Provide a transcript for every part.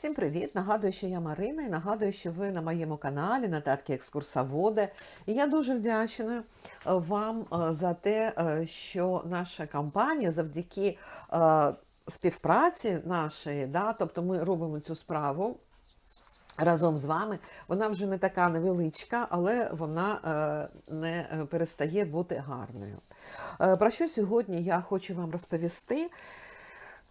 Всім привіт! Нагадую, що я Марина і нагадую, що ви на моєму каналі Нотатки екскурсоводи. І я дуже вдячна е, вам е, за те, е, що наша компанія завдяки співпраці нашої, да, тобто ми робимо цю справу. Разом з вами вона вже не така невеличка, але вона не перестає бути гарною. Про що сьогодні я хочу вам розповісти?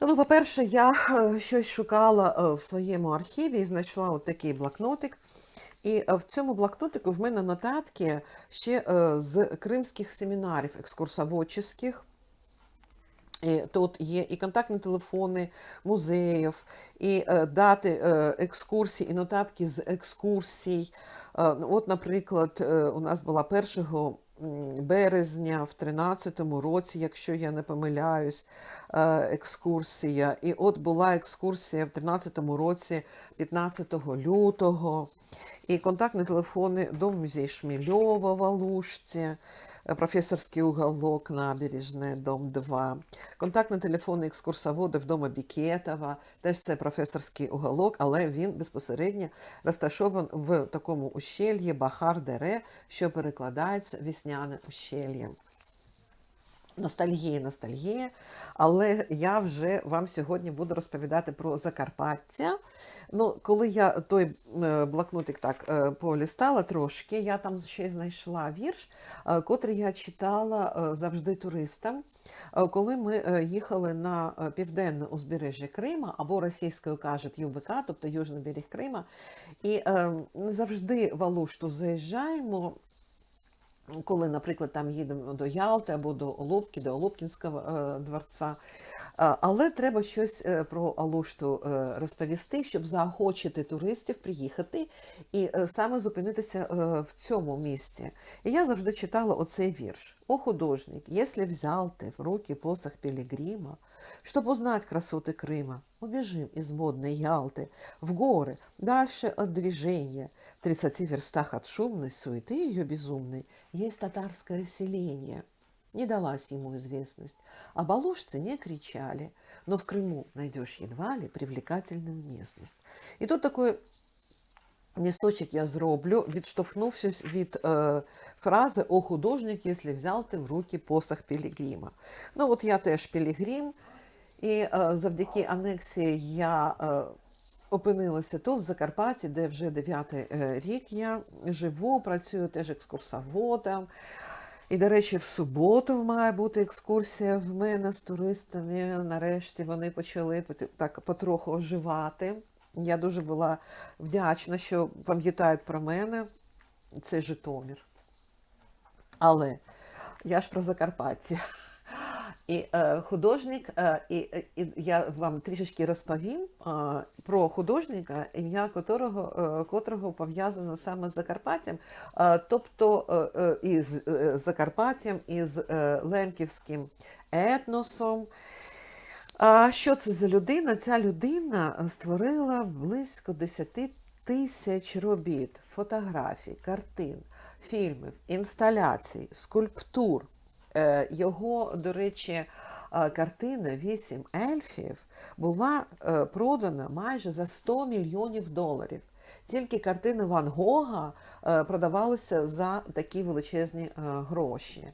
Ну, по-перше, я е, щось шукала е, в своєму архіві і знайшла от такий блокнотик. І е, в цьому блокнотику в мене нотатки ще з кримських семінарів екскурсоводчих. І тут є і контактні телефони музеїв, і дати екскурсій, і нотатки з екскурсій. От, наприклад, у нас була 1 м, березня в 13-му році, якщо я не помиляюсь, е, екскурсія. І от була екскурсія в 13-му році, 15 лютого. І контактні телефони до музею Шмільова в Алушці, е, професорський уголок набережная, дом 2. Контактний телефон екскурсоводів дома Бікетова, теж це професорський уголок, але він безпосередньо розташований в такому ущельї Бахар-Дере, що перекладається вісняне ущельє. Ностальгія, ностальгія, але я вже вам сьогодні буду розповідати про Закарпаття. Ну, коли я той е, блокнотик так е, полістала трошки, я там ще знайшла вірш, е, котрий я читала завжди туристам, коли ми їхали на південне узбережжя Крима, або російською кажуть ЮБК, тобто Южний берег Крима. І е, не завжди в Алушту заїжджаємо коли, наприклад, там їдемо до Ялти або до Олубки, до Олубкінського е, дворця. Е, Але треба щось е, про Алушту е, розповісти, щоб заохочити туристів приїхати і е, саме зупинитися е, в цьому місці. І я завжди читала оцей вірш. О, художник, если взял ты в руки посох пилигрима, чтоб узнать красоты Крыма, убежим из модной Ялты в горы, дальше от движения. В 30 верстах от шумной суеты ее безумной есть татарское селение. не далась ему известность. А балушцы не кричали, но в Крыму найдешь едва ли привлекательную местность. И тут такой Лісточок я зроблю, відштовхнувшись від е, фрази О художник, якщо взяв ти в руки посох Пілігрима. Ну, от я теж Пілігрим, і е, завдяки анексії я е, опинилася тут, в Закарпатті, де вже дев'ятий е, рік я живу, працюю теж екскурсоводом. І, до речі, в суботу має бути екскурсія в мене з туристами. Нарешті вони почали так потроху оживати. Я дуже була вдячна, що пам'ятають про мене. цей Житомир. Але я ж про Закарпаття. І е, художник, е, і, і я вам трішечки розповім е, про художника, ім'я котрого, е, котрого пов'язано саме з Закарпаттям, е, тобто е, е, із е, Закарпаттям, із е, лемківським етносом. А що це за людина? Ця людина створила близько 10 тисяч робіт, фотографій, картин, фільмів, інсталяцій, скульптур. Е, Його, до речі, е, картина Вісім ельфів була е, продана майже за 100 мільйонів доларів. Тільки картини Ван Гога продавалися за такі величезні гроші.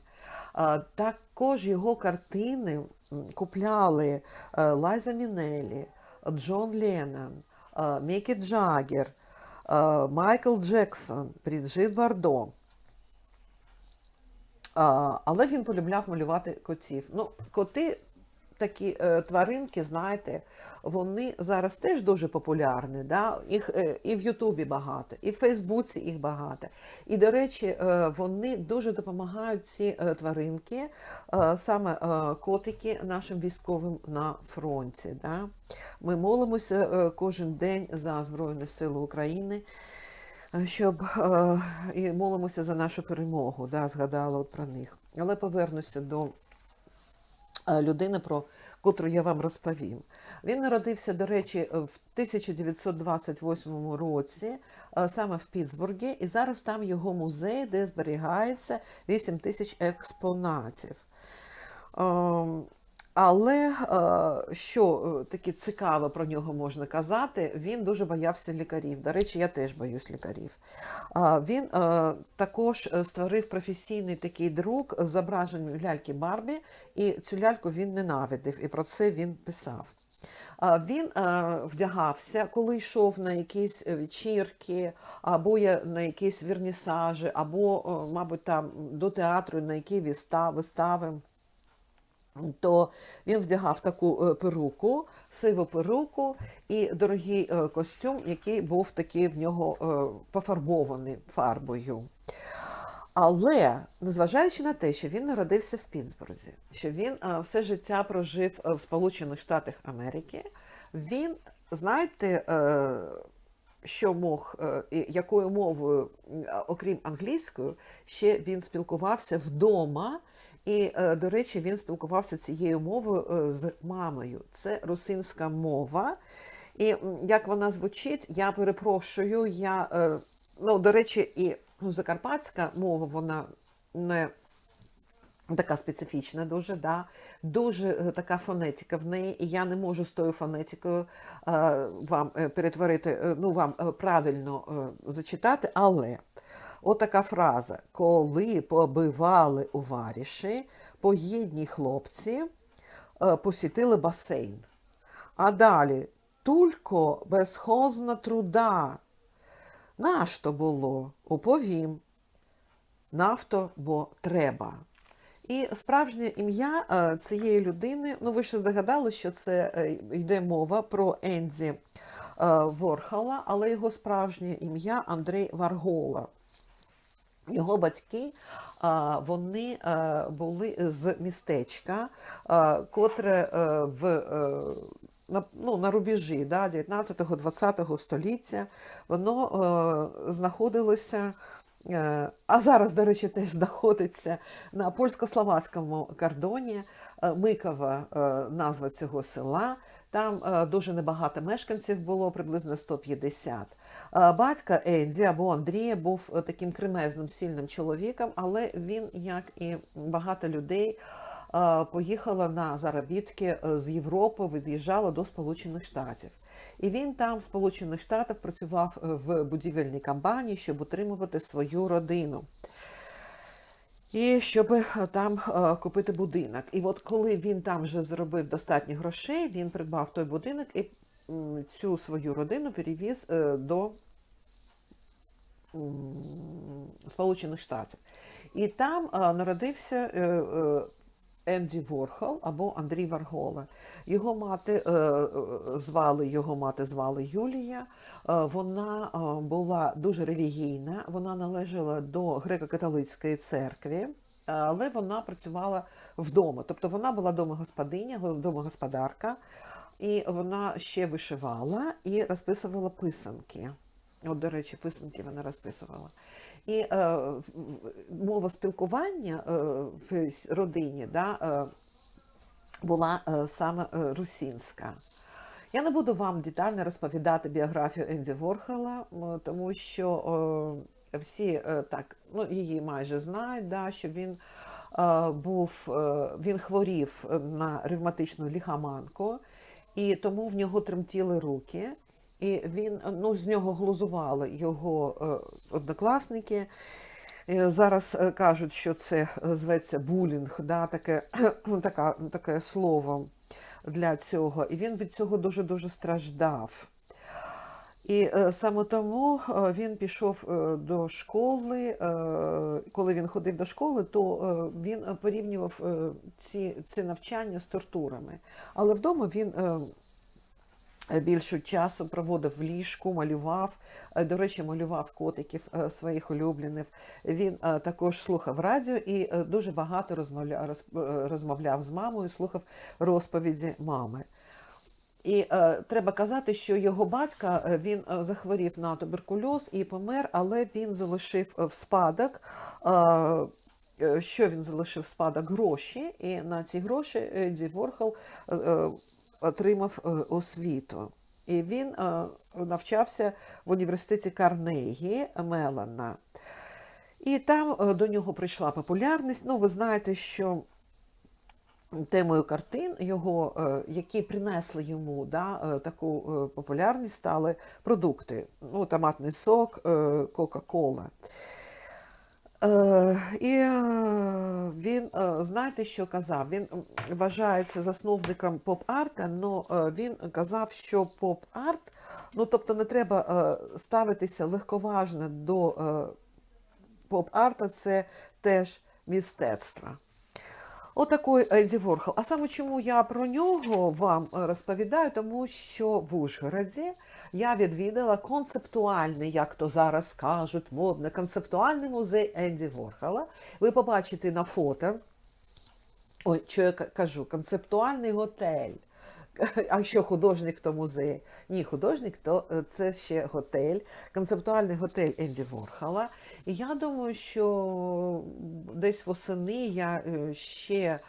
Також його картини купляли Лайза Мінелі, Джон Леннон, Мікі Джаггер, е, Майкл Джексон, Бріджит Бардо. Але він полюбляв малювати котів. Ну, коти, такі е, тваринки, знаєте, вони зараз теж дуже популярні. Да? Їх е, і в Ютубі багато, і в Фейсбуці їх багато. І, до речі, е, вони дуже допомагають ці тваринки, саме котики нашим військовим на фронті. Да? Ми молимося кожен день за Збройні Сили України щоб е, і молимося за нашу перемогу, да, згадала от про них. Але повернуся до е, людини, про котру я вам розповім. Він народився, до речі, в 1928 році, е, саме в Пітсбургі, і зараз там його музей, де зберігається 8 тисяч експонатів. Але е, що е, таке цікаве про нього можна казати, він дуже боявся лікарів. До речі, я теж боюсь лікарів. Він е, також створив професійний такий друк з зображенням ляльки Барбі, і цю ляльку він ненавидив, і про це він писав. Він вдягався, коли йшов на якісь вечірки, або на якісь вернісажі, або, мабуть, там до театру, на які виста- вистави то він вдягав таку е, перуку, сиву перуку і дорогий е, костюм, який був такий в нього е, пофарбований фарбою. Але незважаючи на те, що він народився в Пітсбурзі, що він все життя прожив в Сполучених Штатах Америки, він, знаєте, що мог, якою мовою, окрім англійської, ще він спілкувався вдома. І, е, до речі, він спілкувався цією мовою е, з мамою. Це русинська мова. І як вона звучить, я перепрошую. Я, е, ну, до речі, і ну, закарпатська мова, вона не така специфічна дуже, да? дуже така фонетика в неї, і я не можу з тою фонетикою вам перетворити, ну, вам правильно зачитати, але отака фраза: коли побивали у варіші, поїдні хлопці е, посітили басейн. А далі тулько безхозна труда. Нащо було? Уповім. Нафто, бо треба. І справжнє ім'я е, цієї людини, ну ви ж здогадали, що це е, йде мова про Енді Ворхола, але його справжнє ім'я Андрей Варгола. Його батьки вони е, були з містечка, е, котре е, в, на, ну, на рубежі да, 19-20 століття, воно знаходилося, а зараз, до речі, теж знаходиться на польсько-словацькому кордоні. Микова назва цього села. Там е, дуже небагато мешканців було, приблизно 150. Е, Батька Енді або Андрія був е, таким кремезним, сильним чоловіком, але він, як і багато людей, поїхала на заробітки з Європи, від'їжджала до Сполучених Штатів. І він там, в Сполучених Штатах, працював в будівельній компанії, щоб утримувати свою родину. І щоб е, там е, купити будинок. І от коли він там вже зробив достатньо грошей, він придбав той будинок і цю свою родину перевіз е, до Сполучених Штатів. І там народився Енді Ворхол або Андрій Варгола. Його мати е, е, звали його мати звали Юлія. Е, Вона була дуже релігійна, вона належала до греко-католицької церкви, але вона працювала вдома. Тобто вона була домогосподиня, домогосподарка, і вона ще вишивала і розписувала писанки. От, до речі, писанки вона розписувала. І е, мова спілкування е, в родині да, е, була е, саме е, русинська. Я не буду вам детально розповідати біографію Енді Ворхола, тому що е, всі е, так, ну, її майже знають, да, що він е, був, е, він хворів на ревматичну ліхаманку, і тому в нього тремтіли руки. І він ну, з нього глузували його е, однокласники. Е, Зараз е, кажуть, що це е, зветься булінг, да, таке, така, таке слово для цього. І він від цього дуже-дуже страждав. І е, саме тому е, він пішов е, до школи. е, Коли він ходив до школи, то е, він е, порівнював е, ці, ці навчання з тортурами. Але вдома він е, більше часу проводив в ліжку, малював. Е, До речі, малював котиків е, своїх улюблених. Він також слухав радіо і дуже багато розмовляв, розмовляв з мамою, слухав розповіді мами. І е, треба казати, що його батька він захворів на туберкульоз і помер, але він залишив в спадок. Е, що він залишив в спадок гроші, і на ці гроші Еді Ворхол отримав е, освіту. І він е, навчався в університеті Карнегі Мелана. І там е, до нього прийшла популярність. Ну, ви знаєте, що темою картин його, які принесли йому да, таку популярність, стали продукти. Ну, томатний сок, Кока-Кола. Е, І е, він, е, знаєте, що казав? Він вважається засновником поп-арта, але він казав, що поп-арт, ну тобто не треба ставитися легковажно до поп-арта, це теж мистецтво. Отакий Енді Ворхол. А саме чому я про нього вам е, розповідаю? Тому що в Ужгороді я відвідала концептуальний, як то зараз кажуть, модне, концептуальний музей Енді Ворхола. Ви побачите на фото, ой, що я кажу, концептуальний готель. А що художник, то музей? Ні, художник, то е, це ще готель, концептуальний готель Енді Ворхала. І я думаю, що десь восени я е, ще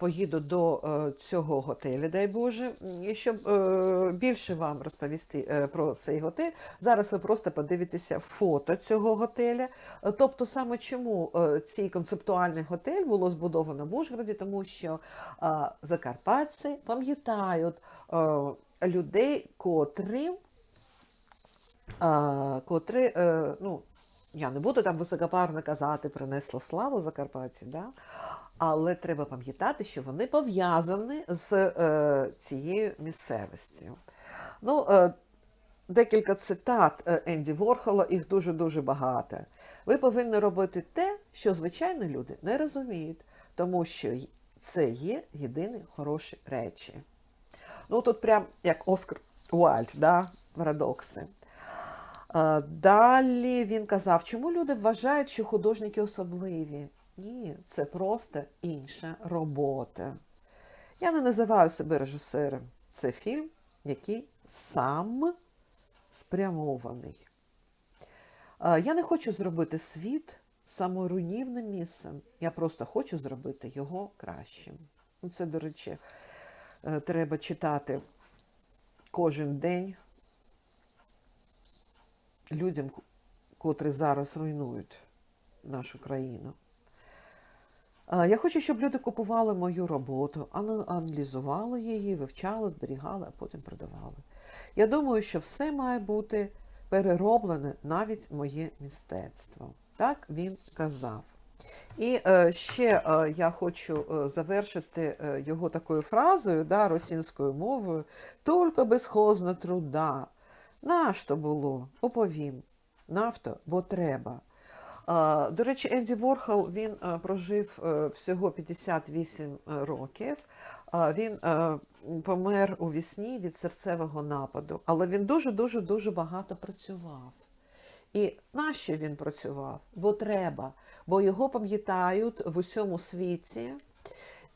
поїду до е, цього готелю, дай Боже, щоб е, більше вам розповісти е, про цей готель. Зараз ви просто подивитеся фото цього готеля. Е, Тобто, саме чому е, цей концептуальний готель було збудовано в Ужгороді, тому що е, закарпатці пам'ятають е, людей, котрі котрі, е, ну, я не буду там високопарно казати, принесла славу Закарпатті, да? але треба пам'ятати, що вони пов'язані з е, цією місцевістю. Ну, е, декілька цитат е, Енді Ворхола, їх дуже-дуже багато. Ви повинні робити те, що звичайні люди не розуміють, тому що це є єдині хороші речі. Ну, тут прям як Оскар Уальд, да? парадокси. Далі він казав, чому люди вважають, що художники особливі? Ні, це просто інша робота. Я не називаю себе режисером. Це фільм, який сам спрямований. Я не хочу зробити світ саморуйнівним місцем. Я просто хочу зробити його кращим. Ну, Це, до речі, е, треба читати кожен день людям, котрі зараз руйнують нашу країну. Я хочу, щоб люди купували мою роботу, аналізували її, вивчали, зберігали, а потім продавали. Я думаю, що все має бути перероблене, навіть моє мистецтво. Так він казав. І е, ще е, я хочу е, завершити його такою фразою, да, російською мовою, тільки безхозна труда. Нащо було? Оповім. Нафто, бо треба. До речі, Енді Ворхол він е, прожив е, всього 58 років. Він е, помер у вісні від серцевого нападу, але він дуже-дуже дуже багато працював. І нащо він працював? Бо треба, бо його пам'ятають в усьому світі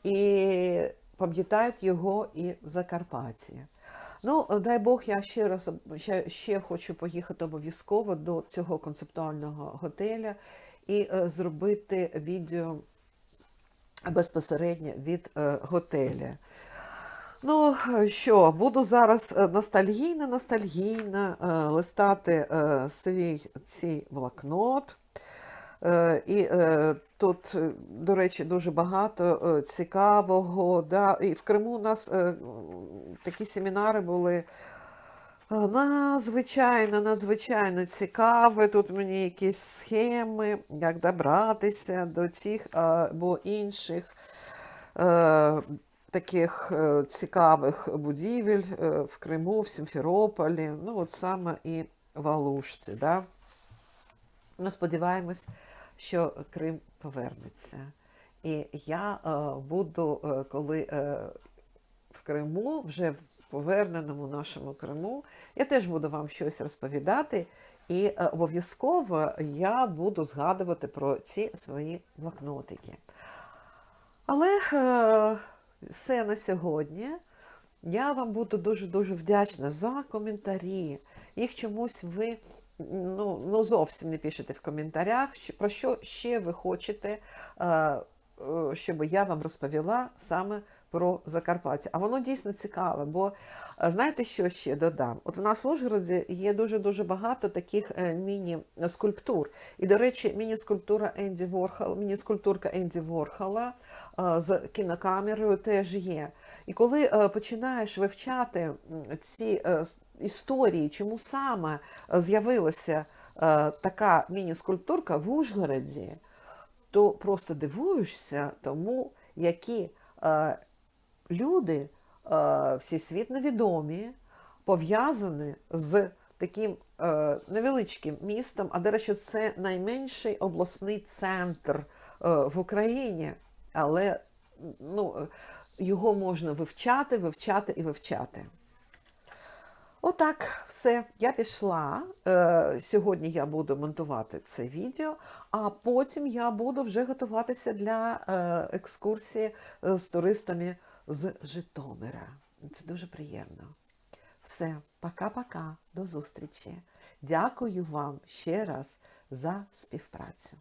і пам'ятають його і в Закарпатті. Ну, дай Бог, я ще раз ще, ще хочу поїхати обов'язково до цього концептуального готеля і е, зробити відео безпосередньо від е, готеля. Ну що, буду зараз е, ностальгійно, ностальгійно е, листати е, свій цей блокнот. Е, І е, тут, е, до речі, дуже багато е, цікавого. Да? І в Криму у нас е, такі семінари були надзвичайно, надзвичайно цікаві. Тут мені якісь схеми, як добратися до тих або інших таких цікавих будівель в Криму, в Сімферополі, ну от саме і в Алушці. Да? Ну, сподіваємось, що Крим повернеться. І я е, буду, е, коли е, в Криму, вже в поверненому нашому Криму, я теж буду вам щось розповідати. І обов'язково я буду згадувати про ці свої блокнотики. Але все на сьогодні. Я вам буду дуже-дуже вдячна за коментарі. Їх чомусь ви ну, ну, зовсім не пишете в коментарях, про що ще ви хочете, е, е, щоб я вам розповіла саме про Закарпаття. А воно дійсно цікаве, бо е, знаєте, що ще додам? От в нас в Ужгороді є дуже-дуже багато таких міні-скульптур. І, до речі, міні-скульптура Енді Ворхола, міні-скульптурка Енді Ворхола з кінокамерою теж є. І коли починаєш вивчати ці історії, чому саме е, з'явилася е, така міні-скульптурка в Ужгороді, то просто дивуєшся тому, які е, люди всесвітньо відомі, пов'язані з таким невеличким містом, а до речі, це найменший обласний центр в Україні, але ну, його можна вивчати, вивчати і вивчати. Отак, все, я пішла. Е, сьогодні я буду монтувати це відео, а потім я буду вже готуватися для е, екскурсії е, з туристами з Житомира. Це дуже приємно. Все, пока-пока, до зустрічі. Дякую вам ще раз за співпрацю.